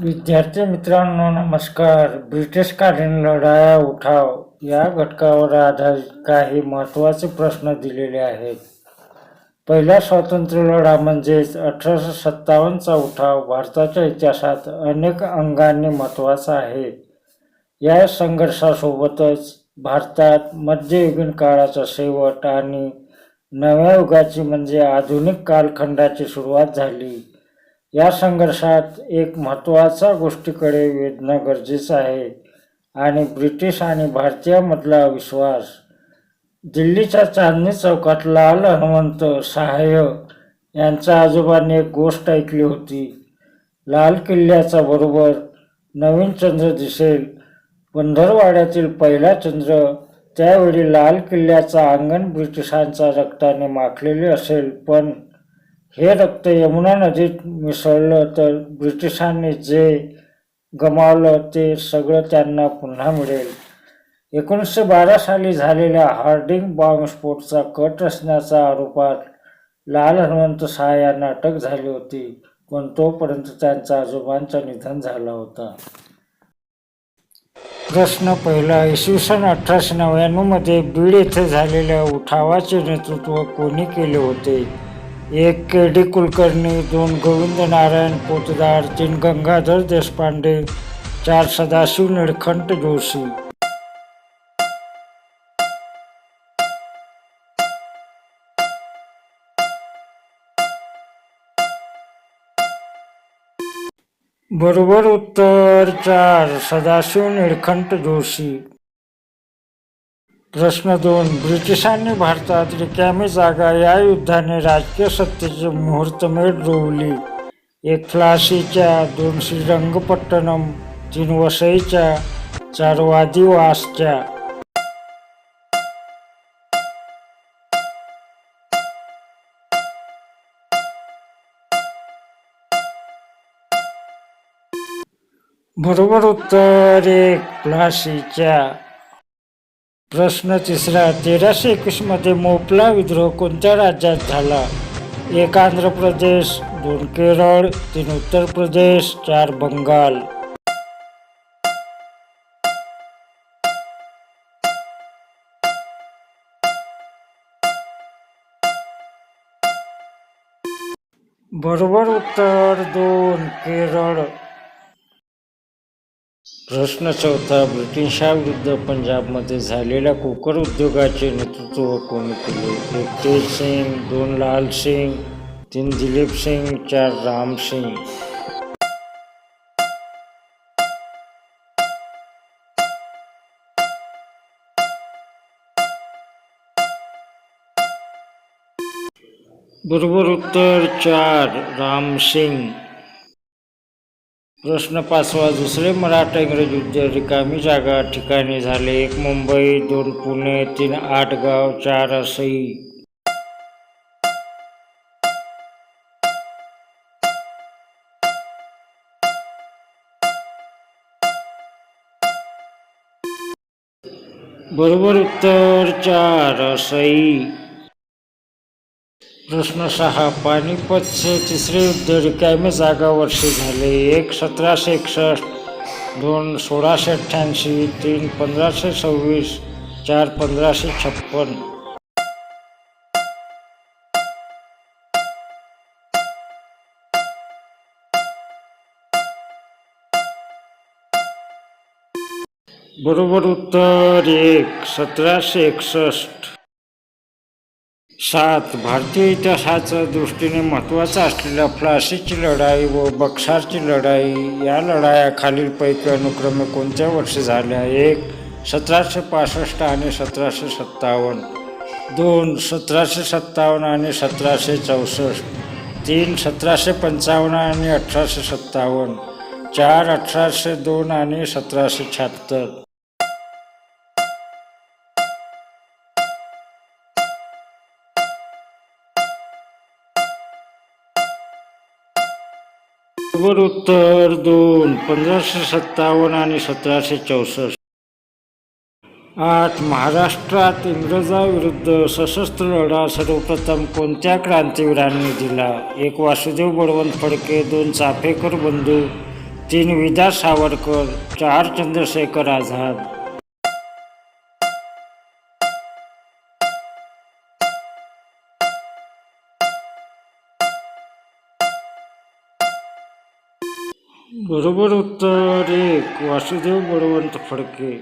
विद्यार्थी मित्रांनो नमस्कार. ब्रिटिशकालीन लढाया उठाव या घटकावर आधारित काही महत्त्वाचे प्रश्न दिलेले आहेत. पहिला स्वातंत्र्य लढा म्हणजेच अठराशे सत्तावन्नचा उठाव भारताच्या इतिहासात अनेक अंगांनी महत्त्वाचा आहे. या संघर्षासोबतच भारतात मध्ययुगीन काळाचा शेवट आणि नव्या युगाची म्हणजे आधुनिक कालखंडाची सुरुवात झाली. या संघर्षात एक महत्त्वाच्या गोष्टीकडे वेधणं गरजेचं आहे आणि ब्रिटिश आणि भारतीयामधला विश्वास. दिल्लीच्या चांदणी चौकात लाल हनुमंत सहाय्य यांच्या आजोबांनी एक गोष्ट ऐकली होती. लाल किल्ल्याचा बरोबर नवीन चंद्र दिसेल. पंधरवाड्यातील पहिला चंद्र त्यावेळी लाल किल्ल्याचा अंगण ब्रिटिशांच्या रक्ताने माखलेले असेल पण हे रक्त यमुना नदीत मिसळलं तर ब्रिटिशांनी जे गमावलं ते सगळं त्यांना पुन्हा मिळेल. एकोणीसशे बारा साली झालेल्या हार्डिंग बॉम्बस्फोटचा कट असण्याच्या आरोपात लाल हनुमंत शहा यांना अटक झाली होती पण तोपर्यंत त्यांचा आजोबांचं निधन झाला होता. प्रश्न पहिला इसवी सन अठराशे नव्याण्णवमध्ये बीड येथे झालेल्या उठावाचे नेतृत्व कोणी केले होते? एक के डी कुलकर्णी दोन गोविंद नारायण पोतदार तीन गंगाधर देशपांडे चार सदाशिव निळकंठ जोशी. बरोबर उत्तर चार सदाशिव निळखंट जोशी. प्रश्न दोन ब्रिटिशांनी भारतात रिकामी जागा या युद्धाने राजकीय सत्तेची मुहूर्तमेढ रोवली एक फ्लाशीच्या दोन श्रीरंगपट्टणम तीन वसईच्या चार वादिवासच्या बरोबर उत्तर एक फ्लाशीच्या प्रश्न तिसरा तेराशे एकवीसमध्ये मोपला विद्रोह कोणत्या राज्यात झाला? एक आंध्र प्रदेश दोन केरळ तीन उत्तर प्रदेश चार बंगाल. बरोबर उत्तर दोन केरळ. प्रश्न चौथा ब्रिटिशांविरुद्ध पंजाबमध्ये झालेल्या कुकर उद्योगाचे नेतृत्व कोणी केले? एक तेज सिंग दोन लाल सिंग तीन दिलीप सिंग चार राम सिंग. बरोबर उत्तर चार राम सिंग. प्रश्न पाचवा दुसरे मराठा इंग्रज युद्ध रिकामी जागा ठिकाणी झाले एक मुंबई दोन पुणे तीन आटगाव चार असई बरोबर उत्तर चार असई प्रश्न सहा पानिपतचे तिसरे युद्ध रिकामी जागा वर्षी झाले. एक सतराशे एकसष्ट दोन सोळाशे अठ्ठ्याऐंशी तीन पंधराशे सव्वीस चार पंधराशे छप्पन. बरोबर उत्तर एक सतराशे एकसष्ट. सात भारतीय इतिहासाच्या दृष्टीने महत्त्वाचा असलेल्या फ्लासीची लढाई व बक्सारची लढाई या लढाया खालीलपैकी अनुक्रमे कोणत्या वर्षी झाल्या? एक सतराशे पासष्ट आणि सतराशे सत्तावन्न. दोन सतराशे सत्तावन्न आणि सतराशे चौसष्ट. तीन सतराशे पंचावन्न आणि अठराशे सत्तावन्न. चार अठराशे दोन आणि सतराशे शहात्तर बरोबर उत्तर दोन पंधराशे सत्तावन्न आणि सतराशे चौसष्ट. आठ महाराष्ट्रात इंग्रजाविरुद्ध सशस्त्र लढा सर्वप्रथम कोणत्या क्रांतीवीरांनी दिला? एक वासुदेव बळवंत फडके दोन चाफेकर बंधू तीन विदा सावरकर चार चंद्रशेखर आझाद. बरोबर उत्तर एक वासुदेव बळवंत फडके.